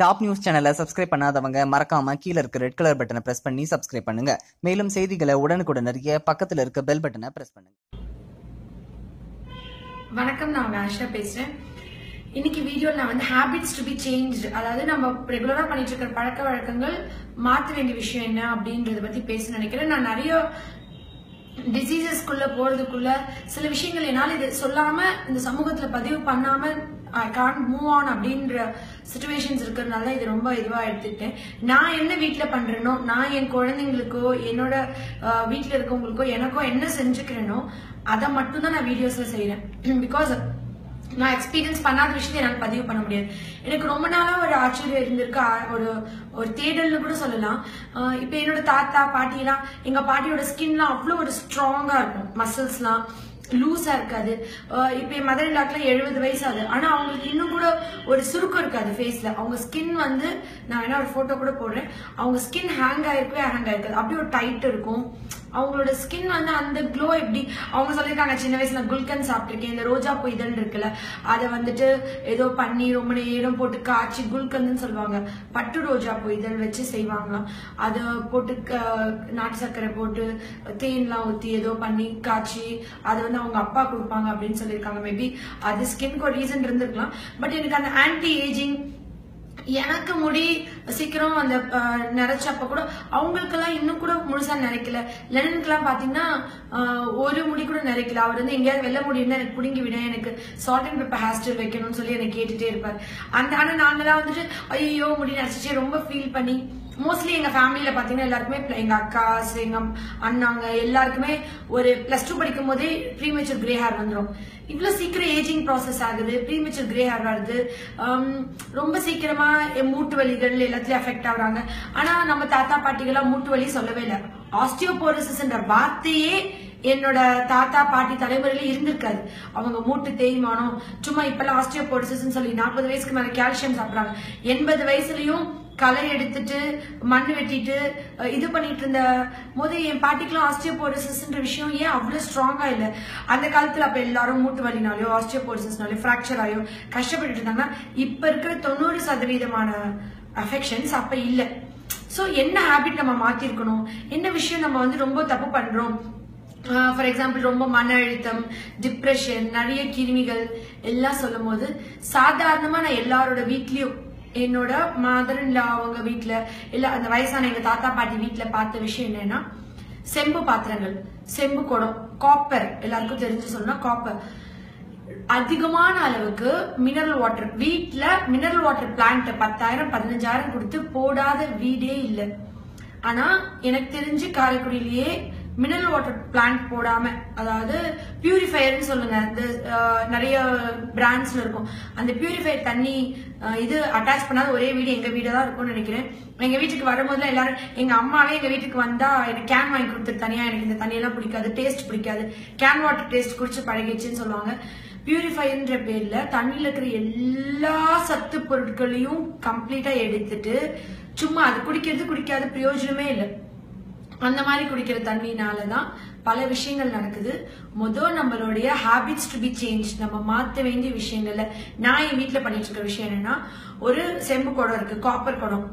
Top news சேனலை subscribe பண்ணாதவங்க மறக்காம கீழ இருக்க ரெட் கலர் பட்டனை பிரஸ் பண்ணி சப்ஸ்கிரைப் பண்ணுங்க. மேலும் செய்திகளை உடனுக்குடன் அறிய பக்கத்துல இருக்க பெல் பட்டனை பிரஸ் பண்ணுங்க. வணக்கம் நான் ஆஷா பேசுறேன். இன்னைக்கு வீடியோவில் நான் வந்து ஹேபிட்ஸ் டு பி சேஞ்ச் அதாவது நம்ம ரெகுலரா பண்ணிட்டு இருக்கிற பழக்க வழக்கங்கள் மாற்ற வேண்டிய விஷயம் என்ன அப்படின்றத பத்தி பேச நினைக்கிறேன். நான் நிறைய டிசீசஸ்க்குள்ள போறதுக்குள்ள சில விஷயங்கள் என்னால் இது சொல்லாம இந்த சமூகத்துல பதிவு பண்ணாம ஐ கான் மூவ் ஆன் அப்படின்ற சுச்சுவேஷன்ஸ் இருக்கிறதுனால இது ரொம்ப இதுவாக எடுத்துக்கிட்டேன். நான் என்ன வீட்டில் பண்ணுறேனோ நான் என் குழந்தைங்களுக்கோ என்னோட வீட்டில் இருக்கவங்களுக்கோ எனக்கோ என்ன செஞ்சுக்கிறேனோ அதை மட்டும்தான் நான் வீடியோஸில் செய்கிறேன் பிகாஸ் நான் எக்ஸ்பீரியன்ஸ் பண்ணாத விஷயத்தை என்னால் பதிவு பண்ண முடியாது. எனக்கு ரொம்ப நாளாக ஒரு ஆச்சரியம் இருந்திருக்கு. ஒரு ஒரு தேடல்னு கூட சொல்லலாம். இப்போ என்னோட தாத்தா பாட்டிலாம் எங்கள் பாட்டியோட ஸ்கின்லாம் அவ்வளோ ஒரு ஸ்ட்ராங்காக இருக்கும். மசில்ஸ்லாம் லூஸா இருக்காது. இப்போ என் மதர் டாக்டர் எழுபது வயசு ஆகுது ஆனால் அவங்களுக்கு இன்னும் கூட ஒரு சுருக்கம் இருக்காது ஃபேஸ்ல அவங்க ஸ்கின் வந்து நான் வேணா ஒரு ஃபோட்டோ கூட போடுறேன். அவங்க ஸ்கின் ஹேங் ஆயிருக்கவே ஹேங் ஆயிருக்காது. அப்படியே ஒரு டைட் இருக்கும். அவங்களோட ஸ்கின் வந்து அந்த க்ளோ எப்படி அவங்க சொல்லியிருக்காங்க சின்ன வயசுல குல்கன் சாப்பிட்ருக்கேன் இந்த ரோஜா பூ இதழ் இருக்குல்ல அதை வந்துட்டு ஏதோ பண்ணி ரொம்ப நேரம் போட்டு காய்ச்சி குல்கந்துன்னு சொல்லுவாங்க. பட்டு ரோஜா பூ இதழ் வச்சு செய்வாங்களாம். அதை போட்டு க- நாட்டு சர்க்கரை போட்டு தேன்லாம் ஊற்றி ஏதோ பண்ணி காய்ச்சி அதை வந்து அவங்க அப்பா கொடுப்பாங்க அப்படின்னு சொல்லியிருக்காங்க. மேபி அது ஸ்கின்க்கு ஒரு ரீசன் இருந்திருக்கலாம். பட் எனக்கு அந்த ஆன்டி ஏஜிங் எனக்கு முடி சீக்கிரம் அந்த நிறைச்சப்ப கூட அவங்களுக்கெல்லாம் இன்னும் கூட முழுசா நிறைக்கல. லெனனுக்குலாம் பாத்தீங்கன்னா ஒரு முடி கூட நிறைக்கல. அவர் வந்து எங்கேயாவது வெள்ள முடி எனக்கு பிடுங்கி விட எனக்கு salt and pepper hair style வைக்கணும்னு சொல்லி எனக்கு கேட்டுட்டே இருப்பார். அந்த ஆனா நாங்கெல்லாம் வந்துட்டு ஐயோ முடி நரைச்சிச்சு ரொம்ப ஃபீல் பண்ணி மோஸ்ட்லி எங்க ஃபேமிலியில பாத்தீங்கன்னா எல்லாருக்குமே எங்க அக்காஸ் எங்க அண்ணாங்க எல்லாருக்குமே ஒரு பிளஸ் டூ படிக்கும் போதே ப்ரீமேச்சர் கிரே ஹேர் வந்துடும் இவ்வளவு சீக்கிரம் ஏஜிங் ப்ராசஸ் ஆகுது ப்ரீமேச்சர் கிரே ஹேர் வருது. ரொம்ப சீக்கிரமா என் மூட்டு வலிகள் எல்லாத்துலயும் அஃபெக்ட் ஆகுறாங்க. ஆனா நம்ம தாத்தா பாட்டிகள்லாம் மூட்டு வலி சொல்லவே இல்லை. ஆஸ்டியோபோரோசிஸ்ன்ற வார்த்தையே என்னோட தாத்தா பாட்டி தலைமுறையில இருந்திருக்காது. அவங்க மூட்டு தேய்மானம் சும்மா இப்பெல்லாம் ஆஸ்டியோபோரோசிஸ் சொல்லி நாற்பது வயசுக்கு மேல கால்சியம் சாப்பிடுறாங்க. எண்பது வயசுலயும் களை எடுத்துட்டு மண் வெட்டிட்டு இது பண்ணிட்டு இருந்த போது என் பாட்டிக்கெல்லாம் ஆஸ்டியோபோரிசஸ்ன்ற விஷயம் ஏன் அவ்வளோ ஸ்ட்ராங்காக இல்லை? அந்த காலத்தில் அப்போ எல்லாரும் மூட்டு வலினாலையோ ஆஸ்டியோபோரிசஸ்னாலையோ ஃப்ராக்சர் ஆகியோ கஷ்டப்பட்டு இருந்தாங்கன்னா இப்போ இருக்கிற தொண்ணூறு சதவீதமான அஃபெக்ஷன்ஸ் அப்போ இல்லை. ஸோ என்ன ஹாபிட் நம்ம மாற்றிருக்கணும் என்ன விஷயம் நம்ம வந்து ரொம்ப தப்பு பண்ணுறோம் ஃபார் எக்ஸாம்பிள் ரொம்ப மன அழுத்தம் டிப்ரெஷன் நிறைய கிருமிகள் எல்லாம் சொல்லும் போது சாதாரணமாக நான் எல்லாரோட வீட்லேயும் என்னோட மதர் அவங்க வீட்டுல இல்ல அந்த வயசான எங்க தாத்தா பாட்டி வீட்டுல பார்த்த விஷயம் என்னன்னா செம்பு பாத்திரங்கள் செம்பு குடம் காப்பர் எல்லாருக்கும் தெரிஞ்சு சொல்லணும்னா காப்பர் அதிகமான அளவுக்கு மினரல் வாட்டர் வீட்டுல மினரல் வாட்டர் பிளான்ட் பத்தாயிரம் பதினஞ்சாயிரம் கொடுத்து போடாத வீடே இல்லை. ஆனா எனக்கு தெரிஞ்சு காரைக்குடியிலேயே மினரல் வாட்டர் பிளான்ட் போடாம அதாவது பியூரிஃபையர்னு சொல்லுங்க இந்த நிறைய பிராண்ட்ஸ்ல இருக்கும். அந்த பியூரிஃபையர் தண்ணி இது அட்டாச் பண்ணாத ஒரே வீடு எங்க வீடு தான் இருக்கும்னு நினைக்கிறேன். எங்க வீட்டுக்கு வரும்போதுல எல்லாரும் எங்க அம்மாவே எங்க வீட்டுக்கு வந்தா எனக்கு கேன் வாங்கி கொடுத்துரு. தனியா எனக்கு இந்த தண்ணியெல்லாம் பிடிக்காது டேஸ்ட் பிடிக்காது. கேன் வாட்டர் டேஸ்ட் குடிச்சு பழகிடுச்சுன்னு சொல்லுவாங்க. பியூரிஃபைன்ற பேர்ல தண்ணியில இருக்கிற எல்லா சத்து பொருட்களையும் கம்ப்ளீட்டா எடுத்துட்டு சும்மா அது குடிக்கிறது குடிக்காத பிரயோஜனமே இல்லை. அந்த மாதிரி குடிக்கிற தண்ணினால தான் பல விஷயங்கள் நடக்குது. மொதல் நம்மளுடைய ஹேபிட்ஸ் டு பி சேஞ்ச் நம்ம மாற்ற வேண்டிய விஷயங்கள்ல நான் என் வீட்டில் பண்ணிட்டு இருக்க விஷயம் என்னன்னா ஒரு செம்பு குடம் இருக்கு காப்பர் குடம்.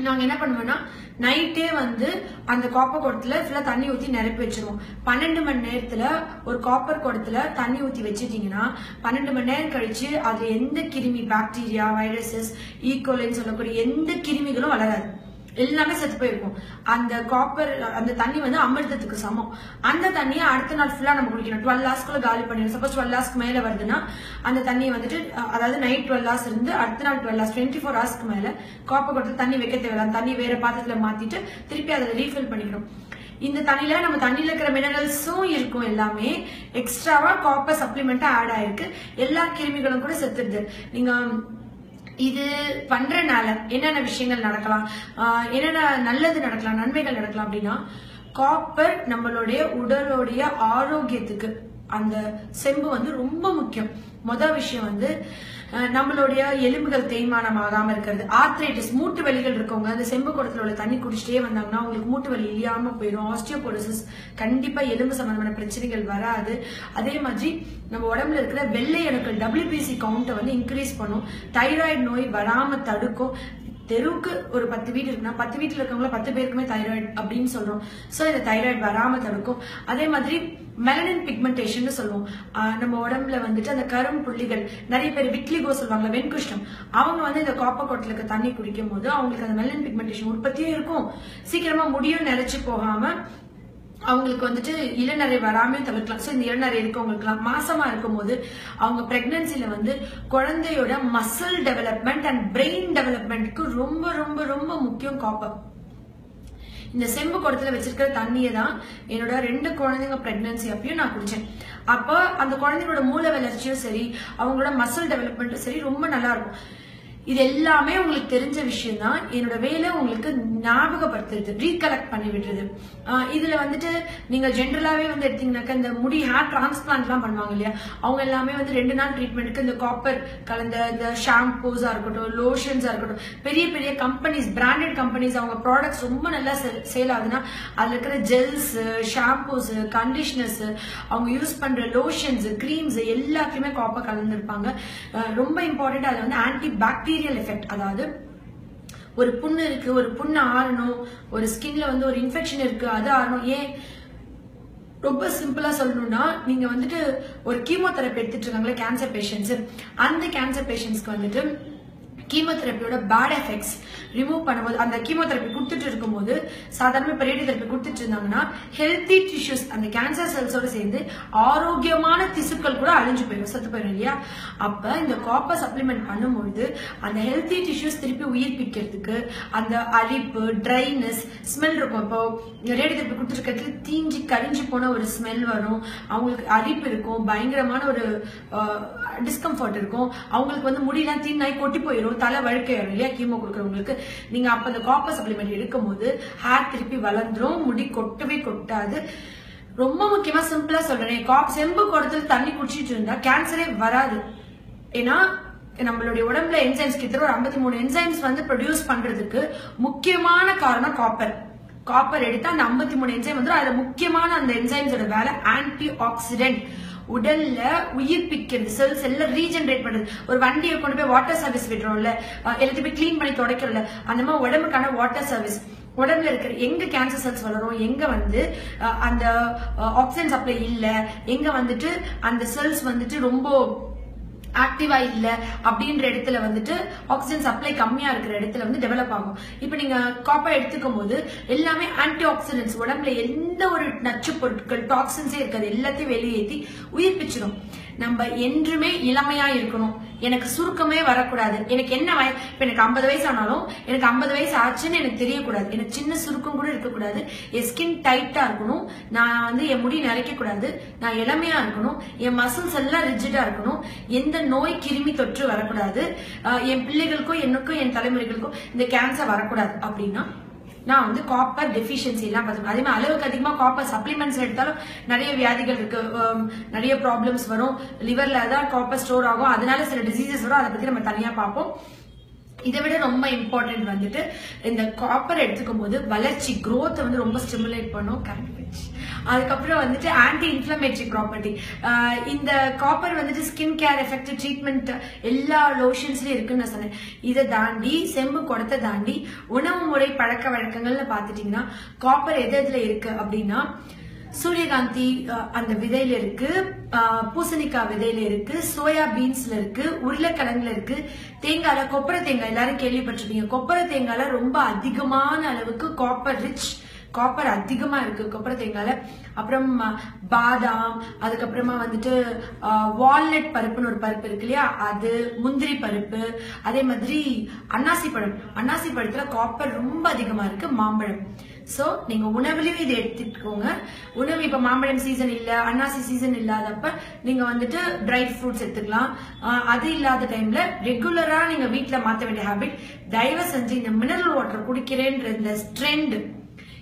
நாங்கள் என்ன பண்ணுவோம்னா நைட்டே வந்து அந்த காப்பர் குடத்துல ஃபுல்லாக தண்ணி ஊற்றி நிரப்பி வச்சிருவோம். பன்னெண்டு மணி நேரத்தில் ஒரு காப்பர் குடத்துல தண்ணி ஊற்றி வச்சுட்டிங்கன்னா பன்னெண்டு மணி நேரம் கழிச்சு அதில் எந்த கிருமி பாக்டீரியா வைரஸஸ் ஈகோலைன்னு சொல்லக்கூடிய எந்த கிருமிகளும் வளராது. எல்லாமே செத்து போயிருக்கும். அந்த காப்பர் அந்த தண்ணி வந்து அமிர்தத்துக்கு சமம். அந்த தண்ணியை அடுத்த நாள் ஃபுல்லா நம்ம குடிக்கணும். டுவெல் ஹவர்ஸ்க்குள்ள காலி பண்ணிடணும். சப்போஸ் டுவெல் ஹவர்ஸ்க்கு மேல வருதுன்னா அந்த தண்ணியை வந்துட்டு அதாவது நைட் டுவெல் ஹவர்ஸ் இருந்து அடுத்த நாள் டுவெல் ஹவர்ஸ் டுவெண்ட்டி ஃபோர் ஹவர்ஸ்க்கு மேல காப்பர் கொடுத்து தண்ணி வைக்க தேவையில்ல. தண்ணி வேற பாத்திரத்துல மாத்திட்டு திருப்பி அதில் ரீஃபில் பண்ணிக்கணும். இந்த தண்ணியில நம்ம தண்ணியில இருக்கிற மினரல்ஸும் இருக்கும் எல்லாமே. எக்ஸ்ட்ராவா காப்பர் சப்ளிமெண்டா ஆட் ஆயிருக்கு. எல்லா கிருமிகளும் கூட செத்துடுது. நீங்க இது பண்றனால என்னென்ன விஷயங்கள் நடக்கலாம்? என்னென்ன நல்லது நடக்கலாம் நன்மைகள் நடக்கலாம் அப்படின்னா காப்பர் நம்மளுடைய உடலுடைய ஆரோக்கியத்துக்கு அந்த செம்பு வந்து ரொம்ப முக்கியம். முதல் விஷயம் வந்து நம்மளுடைய எலும்புகள் தேய்மானம் ஆகாம இருக்கிறது. ஆர்த்ரைட்டிஸ் மூட்டு வலிகள் இருக்கவங்க அந்த செம்பு குடத்துல உள்ள தண்ணி குடிச்சிட்டே வந்தாங்கன்னா அவங்களுக்கு மூட்டு வலி இல்லாம போயிடும். ஆஸ்டியோபோரோசிஸ் கண்டிப்பா எலும்பு சம்பந்தமான பிரச்சனைகள் வராது. அதே மாதிரி நம்ம உடம்புல இருக்கிற வெள்ளை அணுக்கள் டபிள்யூபிசி கவுண்ட்டை வந்து இன்க்ரீஸ் பண்ணும். தைராய்டு நோய் வராம தடுக்கும். தெருவுக்கு ஒரு பத்து வீடு இருக்குன்னா பத்து வீட்டில் இருக்கவங்கள பத்து பேருக்குமே தைராய்டு அப்படின்னு சொல்கிறோம் ஸோ இந்த தைராய்டு வராமல் தடுக்கும். அதே மாதிரி மெலனின் பிக்மெண்டேஷன் சொல்லுவோம். நம்ம உடம்புல வந்துட்டு அந்த கரும் புள்ளிகள் நிறைய பேர் விட்லிகோ சொல்லுவாங்க வெண்குஷ்டம். அவங்க வந்து இந்த காப்பர் கொட்டில் இருக்க தண்ணி குடிக்கும் போது அவங்களுக்கு அந்த மெலனின் பிக்மெண்டேஷன் உற்பத்தியும் இருக்கும். சீக்கிரமா முடியும் நினைச்சு போகாம அவங்களுக்கு வந்துட்டு இளநரை வராமல் தவிர்க்கலாம் ஸோ இந்த இளநரை இருக்கவங்களுக்குலாம் மாசமா இருக்கும்போது அவங்க பிரெக்னன்சில வந்து குழந்தையோட மசில் டெவலப்மெண்ட் அண்ட் பிரெயின் டெவலப்மெண்ட்க்கு ரொம்ப ரொம்ப ரொம்ப முக்கியம் காப்பர் இந்த செம்பு குடத்துல வச்சிருக்கிற தண்ணியை தான் என்னோட ரெண்டு குழந்தைங்க பிரெக்னன்சி அப்பயும் நான் குடிச்சேன். அப்போ அந்த குழந்தைங்களோட மூளை வளர்ச்சியும் சரி அவங்களோட மசில் டெவலப்மெண்ட்டும் சரி ரொம்ப நல்லா இருக்கும். இது எல்லாமே உங்களுக்கு தெரிஞ்ச விஷயம் தான் என்னோட வேலை உங்களுக்கு ஞாபகப்படுத்துறது ரீகலெக்ட் பண்ணி விடுறது. இதுல வந்துட்டு நீங்க ஜென்ரலாவே வந்து எடுத்தீங்கன்னாக்கா இந்த முடி ஹேர் டிரான்ஸ்பிளான்ட் எல்லாம் பண்ணுவாங்க இல்லையா? அவங்க எல்லாமே வந்து ரெண்டு நாள் ட்ரீட்மெண்ட்டுக்கு இந்த காப்பர் கலந்த இந்த ஷாம்பூஸா இருக்கட்டும் லோஷன்ஸா இருக்கட்டும் பெரிய பெரிய கம்பெனிஸ் பிராண்டட் கம்பெனிஸ் அவங்க ப்ராடக்ட்ஸ் ரொம்ப நல்லா சேல் ஆகுதுன்னா அதுல இருக்கிற ஜெல்ஸ் ஷாம்பூஸ் கண்டிஷனர்ஸ் அவங்க யூஸ் பண்ற லோஷன்ஸ் கிரீம்ஸ் எல்லாத்தையுமே காப்பர் கலந்துருப்பாங்க. ரொம்ப இம்பார்ட்டன்ட் அது வந்து ஆன்டி பாக்டீரியல் எஃபெக்ட் அதாவது ஒரு புண்ணு இருக்கு ஒரு புண்ணு ஆறணும் ஒரு ஸ்கின்ல வந்து ஒரு இன்ஃபெக்ஷன் இருக்கு அது ஆறணும். ஏன்? ரொம்ப சிம்பிளா சொல்லணும்னா நீங்க வந்துட்டு ஒரு கீமோதெரப்பி எடுத்துட்டு இருக்காங்களே கேன்சர் பேஷண்ட்ஸ் அந்த கேன்சர் பேஷண்ட்ஸ்க்கு வந்துட்டு கீமோதெரப்பியோட பேட் எஃபெக்ட்ஸ் ரிமூவ் பண்ணும்போது அந்த கீமோதெரப்பி கொடுத்துட்டு இருக்கும்போது சாதாரண இப்போ ரேடியோதெரப்பி கொடுத்துட்டு இருந்தாங்கன்னா ஹெல்த்தி டிஷ்யூஸ் அந்த கேன்சர் செல்ஸோட சேர்ந்து ஆரோக்கியமான திசுக்கள் கூட அழிஞ்சு போயிடும். செத்து போயிடும் இல்லையா? அப்ப இந்த காப்பர் சப்ளிமெண்ட் பண்ணும்பொழுது அந்த ஹெல்த்தி டிஷ்யூஸ் திருப்பி உயிர்ப்பிக்கிறதுக்கு அந்த அரிப்பு ட்ரைனஸ் ஸ்மெல் இருக்கும். இப்போ ரேடியோதெரப்பி கொடுத்துருக்கிறதுல தீஞ்சு கழிஞ்சு போன ஒரு ஸ்மெல் வரும். அவங்களுக்கு அரிப்பு இருக்கும் பயங்கரமான ஒரு டிஸ்கம்ஃபர்ட் இருக்கும். அவங்களுக்கு வந்து முடியெல்லாம் தீனாய் கொட்டி போயிடும் தலை வழுக்கையிடும் இல்லையா கீமோ கொடுக்குறவங்களுக்கு நீங்க அப்ப அந்த காப்பர் சப்ளிமெண்ட் எடுக்கும்போது ஹேர் திருப்பி வளர்ந்துரும் முடி கொட்டவே கொட்டாது. ரொம்ப முக்கியமா சிம்பிளா சொல்றேன் காப் செம்பு குடத்துல தண்ணி குடிச்சிட்டு இருந்தா கேன்சரே வராது. ஏன்னா நம்மளுடைய உடம்புல என்சைம்ஸ் கிட்ட ஒரு ஐம்பத்தி மூணு என்சைம்ஸ் வந்து ப்ரொடியூஸ் பண்றதுக்கு முக்கியமான காரணம் காப்பர் காப்பர் எடுத்தா அந்த ஐம்பத்தி மூணு என்சைம் வந்துடும் அதுல முக்கியமான அந்த என்சைம்ஸோட வேலை ஆன்டி ஆக்சிடென்ட் உடல்ல உயிர்ப்பிக்கிறது செல்ஸ் எல்லாம் ரீஜென்ரேட் பண்றது. ஒரு வண்டியை கொண்டு போய் வாட்டர் சர்வீஸ் விடுறோம்ல எல்லாத்தையும் போய் க்ளீன் பண்ணி துடைக்கிறோம்ல அந்த மாதிரி உடம்புக்கான வாட்டர் சர்வீஸ் உடம்புல இருக்கிற எங்க கேன்சர் செல்ஸ் வளரும் எங்க வந்து அந்த ஆக்சிஜன் சப்ளை இல்ல எங்க வந்துட்டு அந்த செல்ஸ் வந்துட்டு ரொம்ப ஆக்டிவா இல்ல அப்படின்ற இடத்துல வந்துட்டு ஆக்சிஜன் சப்ளை கம்மியா இருக்கிற இடத்துல வந்து டெவலப் ஆகும். இப்போ நீங்க காப்பர் எடுத்துக்கும் போது எல்லாமே ஆன்டி ஆக்சிடென்ட்ஸ் உடம்புல எந்த ஒரு நச்சு பொருட்கள் டாக்ஸின்ஸே இருக்காது எல்லாத்தையும் வெளியேற்றி உயிர்ப்பிச்சிடும் நம்ம என்றுமே இளமையா இருக்கணும். எனக்கு சுருக்கமே வரக்கூடாது. எனக்கு என்ன வய இப்ப எனக்கு ஐம்பது வயசு ஆனாலும் எனக்கு ஐம்பது வயசு ஆச்சுன்னு எனக்கு தெரியக்கூடாது. எனக்கு சின்ன சுருக்கம் கூட இருக்கக்கூடாது. என் ஸ்கின் டைட்டா இருக்கணும். நான் வந்து என் முடி நரைக்க கூடாது. நான் இளமையா இருக்கணும். என் மசில்ஸ் எல்லாம் ரிஜிடா இருக்கணும். எந்த நோய் கிருமி தொற்று வரக்கூடாது. என் பிள்ளைகளுக்கும் எனக்கும் என் தலைமுறைகளுக்கும் இந்த கேன்சர் வரக்கூடாது. அப்படின்னா நான் வந்து காப்பர் டெஃபிஷியன்சி எல்லாம் பார்த்துக்கணும் அதே மாதிரி அளவுக்கு அதிகமாக காப்பர் சப்ளிமெண்ட்ஸ் எடுத்தாலும் நிறைய வியாதிகள் இருக்கு. நிறைய ப்ராப்ளம்ஸ் வரும். லிவர்ல தான் காப்பர் ஸ்டோர் ஆகும். அதனால சில டிசீசஸ் வரும். அதை பத்தி நம்ம தனியா பார்ப்போம். இதை விட ரொம்ப இம்பார்ட்டன்ட் வந்துட்டு இந்த காப்பர் எடுத்துக்கும் போது வளர்ச்சி க்ரோத்தை வந்து ரொம்ப ஸ்டிமுலேட் பண்ணும் கரெக்ட் அதுக்கப்புறம் வந்துட்டு ஆன்டி இன்ஃப்ளமேட்டரி ப்ராப்பர்ட்டி இந்த காப்பர் வந்துட்டு ஸ்கின் கேர் எஃபெக்ட் ட்ரீட்மெண்ட் எல்லா லோஷன்ஸ்லயும் இருக்குன்னு நான் சொன்னேன். இதை தாண்டி செம்பு குடத்தை தாண்டி உணவு முறை பழக்க வழக்கங்கள்னு பார்த்துட்டீங்கன்னா காப்பர் எது எதுல இருக்கு அப்படின்னா சூரியகாந்தி அந்த விதையில இருக்கு. பூசணிக்காய் விதையில இருக்கு. சோயா பீன்ஸ்ல இருக்கு. உருளைக்கிழங்குல இருக்கு. தேங்காய்ல கொப்பரை தேங்காய். எல்லாரும் கேள்விப்பட்டிருப்பீங்க. கொப்பரை தேங்காய்ல ரொம்ப அதிகமான அளவுக்கு காப்பர் ரிச் காப்பர் அதிகமா இருக்கு கொப்பரை தேங்காயில. அப்புறம் பாதாம் அதுக்கப்புறமா வந்துட்டு வால்நட் பருப்புன்னு ஒரு பருப்பு இருக்கு இல்லையா? அது முந்திரி பருப்பு. அதே மாதிரி அன்னாசி பழம். அன்னாசி பழத்துல காப்பர் ரொம்ப அதிகமா இருக்கு. மாம்பழம். சோ நீங்க உணவுலையும் இதை எடுத்துக்கோங்க. உணவு இப்ப மாம்பழம் சீசன் இல்ல அன்னாசி சீசன் இல்லாதப்ப நீங்க வந்துட்டு ட்ரை ஃப்ரூட்ஸ் எடுத்துக்கலாம். ஆஹ் அது இல்லாத டைம்ல ரெகுலரா நீங்க வீட்ல மாத்த வேண்டிய ஹாபிட் தயவு செஞ்சு இந்த மினரல் வாட்டர் குடிக்கிறேன்ற இந்த ஸ்ட்ரெண்ட்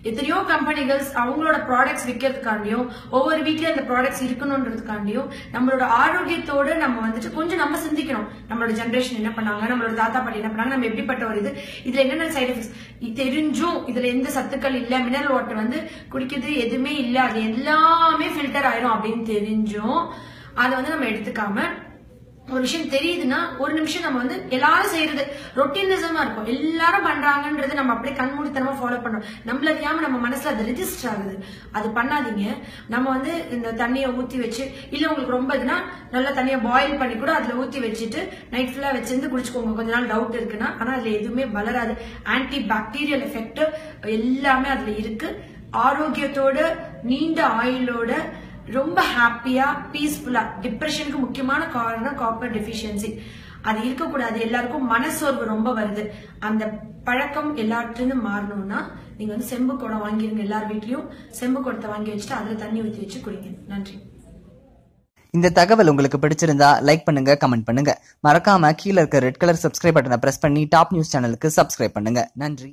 எத்தனையோ கம்பெனிகள் அவங்களோட ப்ராடக்ட்ஸ் விற்கிறதுக்காண்டியும் ஒவ்வொரு வீட்லயும் அந்த ப்ராடக்ட்ஸ் இருக்கணுன்றதுக்காண்டியும் நம்மளோட ஆரோக்கியத்தோட நம்ம வந்துட்டு கொஞ்சம் நம்ம சிந்திக்கணும். நம்மளோட ஜென்ரேஷன் என்ன பண்ணாங்க நம்மளோட தாத்தா பாட்டி என்ன பண்ணாங்க நம்ம எப்படிப்பட்ட ஒரு இது இதுல என்னென்ன சைடு எஃபெக்ட்ஸ் தெரிஞ்சும் இதுல எந்த சத்துக்கள் இல்ல மினரல் வாட்டர் வந்து குடிக்கிறது எதுவுமே இல்ல அது எல்லாமே ஃபில்டர் ஆயிரும் அப்படின்னு தெரிஞ்சும் அதை வந்து நம்ம எடுத்துக்காம ஒரு விஷயம் தெரியுதுன்னா ஒரு நிமிஷம் நம்ம வந்து எல்லாரும் செய்யறது ரொட்டீனிசமா இருக்கும். எல்லாரும் பண்றாங்கன்றது நம்ம அப்படியே கண்மூடித்தனமா ஃபாலோ பண்றோம் நம்மள அறியாம நம்ம மனசுல அது ரிஜிஸ்டர் ஆகுது. அது பண்ணாதீங்க. நம்ம வந்து இந்த தண்ணியை ஊத்தி வச்சு இல்ல உங்களுக்கு ரொம்ப இதுனா நல்லா தண்ணியை பாயில் பண்ணி கூட அதுல ஊத்தி வச்சுட்டு நைட் ஃபுல்லா வச்சிருந்து குடிச்சுக்கோங்க. கொஞ்ச நாள் டவுட் இருக்குன்னா. ஆனா அதுல எதுவுமே வளராது. ஆன்டி பாக்டீரியல் எஃபெக்ட் எல்லாமே அதுல இருக்கு. ஆரோக்கியத்தோட நீண்ட ஆயுளோட ரொம்ப ஹாப்பியா பீஸ்ஃபுல்லா டிப்ரெஷனுக்கு முக்கியமான காரணம் காப்பர் டெஃபிஷியன்சி அது இருக்கக்கூடாது. எல்லாருக்கும் மனசோர்வு ரொம்ப வருது. அந்த பழக்கம் எல்லாத்துலேருந்து மாறணும்னா நீங்க வந்து செம்பு குடம் வாங்கிருங்க எல்லார் வீட்லயும். செம்பு குடத்தை வாங்கி வச்சுட்டு அதுல தண்ணி ஊற்றி வச்சு குடிங்க. நன்றி. இந்த தகவல் உங்களுக்கு பிடிச்சிருந்தா லைக் பண்ணுங்க கமெண்ட் பண்ணுங்க. மறக்காம கீழே இருக்க ரெட் கலர் சப்ஸ்கிரைப் பட்டனை பிரஸ் பண்ணி டாப் நியூஸ் சேனலுக்கு சப்ஸ்கிரைப் பண்ணுங்க. நன்றி.